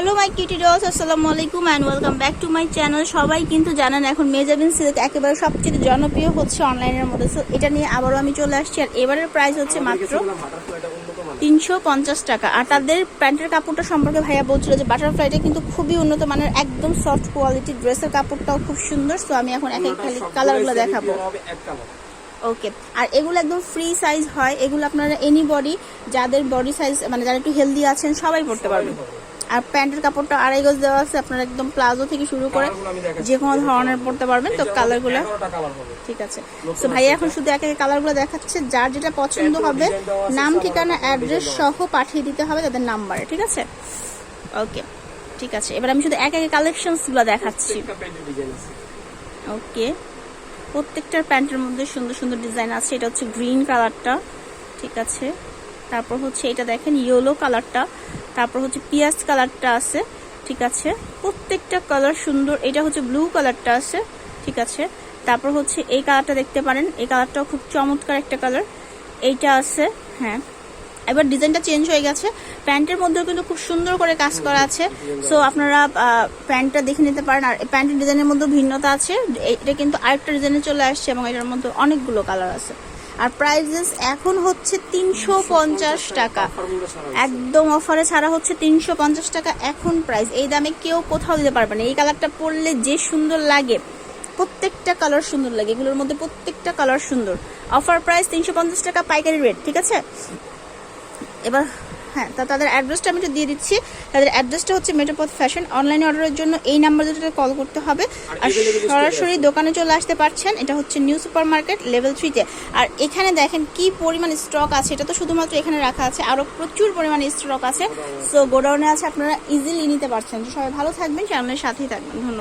Hello my cutie dolls আসসালামু আলাইকুম and welcome back to my channel সবাই কিন্তু জানেন এখন মেজাবিন সিল্ক একেবারে সবচেয়ে জনপ্রিয় হচ্ছে অনলাইনের মধ্যে। সো এটা নিয়ে আবারও আমি চলে আসছি আর এবারের প্রাইস হচ্ছে মাত্র তিনশো পঞ্চাশ টাকা। আর তাদের প্যান্টের কাপড়টা সম্পর্কে ভাইয়া বলছিল যে বাটারফ্লাইটা কিন্তু খুবই উন্নত মানের একদম সফট কোয়ালিটি ড্রেসের কাপড়টাও খুব সুন্দর। সো আমি এখন এক এক খালি কালারগুলো দেখাবো। ওকে আর এগুলো একদম ফ্রি সাইজ হয়। এগুলো আপনারা এনি বডি যাদের বডি সাইজ মানে যারা একটু হেলদি আছেন সবাই পড়তে পারবেন। আর প্যান্টের কাপড়টা আড়াই গজ দেওয়া আছে আপনারা একদম প্লাজো থেকে শুরু করে যে কোনো ধরনের পড়তে পারবেন। তো কালারগুলো ঠিক আছে। তো ভাইয়া এখন শুধু একে কালারগুলো দেখাচ্ছে। যার যেটা পছন্দ হবে নাম ঠিকানা অ্যাড্রেস সহ পাঠিয়ে দিতে হবে তাদের নাম্বারে ঠিক আছে? ওকে ঠিক আছে। এবার আমি শুধু এক একে কালেকশনসগুলো দেখাচ্ছি। ওকে প্রত্যেকটার প্যান্টের মধ্যে সুন্দর সুন্দর ডিজাইন আছে। এটা হচ্ছে গ্রিন কালারটা ঠিক আছে? তারপর হচ্ছে এটা দেখেন ইয়েলো কালারটা তারপর হচ্ছে পিয়াজ কালারটা আছে, ঠিক আছে? প্রত্যেকটা কালার সুন্দর, এটা হচ্ছে ব্লু কালারটা আছে, ঠিক আছে? তারপর হচ্ছে এই কালারটা দেখতে পারেন, এই কালারটাও খুব চমৎকার একটা কালার, এইটা আছে হ্যাঁ। এবার ডিজাইনটা চেঞ্জ হয়ে গেছে, প্যান্টের মধ্যেও কিন্তু খুব সুন্দর করে কাজ করা আছে সো আপনারা প্যান্টটা দেখে নিতে পারেন, আর প্যান্টের ডিজাইনের মধ্যেও ভিন্নতা আছে এটা কিন্তু আরেকটা ডিজাইনে চলে আসছে, এবং এটার মধ্যে অনেকগুলো কালার আছে। আর প্রাইজেস এখন হচ্ছে তিনশো পঞ্চাশ টাকা। একদম অফারে ছাড়া হচ্ছে তিনশো পঞ্চাশ টাকা এখন প্রাইস এই দামে কেউ কোথাও দিতে পারবে না। এই কালারটা পরলে যে সুন্দর লাগে, প্রত্যেকটা কালার সুন্দর লাগে। এগুলোর মধ্যে প্রত্যেকটা কালার সুন্দর। অফার প্রাইস তিনশো পঞ্চাশ টাকা পাইকারি রেট ঠিক আছে? এবার হ্যাঁ তা তাদের অ্যাড্রেসটা আমি একটু দিয়ে দিচ্ছি। তাদের অ্যাড্রেসটা হচ্ছে মেটোপথ ফ্যাশন অনলাইন অর্ডারের জন্য এই নাম্বার দুটোতে কল করতে হবে। আর সরাসরি দোকানে চলে আসতে পারছেন এটা হচ্ছে নিউ সুপার মার্কেট লেভেল থ্রিতে আর এখানে দেখেন কি পরিমাণ স্টক আছে এটা তো শুধুমাত্র এখানে রাখা আছে। আরও প্রচুর পরিমাণে স্টক আছে। সো গোডাউনে আছে আপনারা ইজিলি নিতে পারছেন। তো সবাই ভালো থাকবেন চ্যানেলের সাথেই থাকবেন। ধন্যবাদ।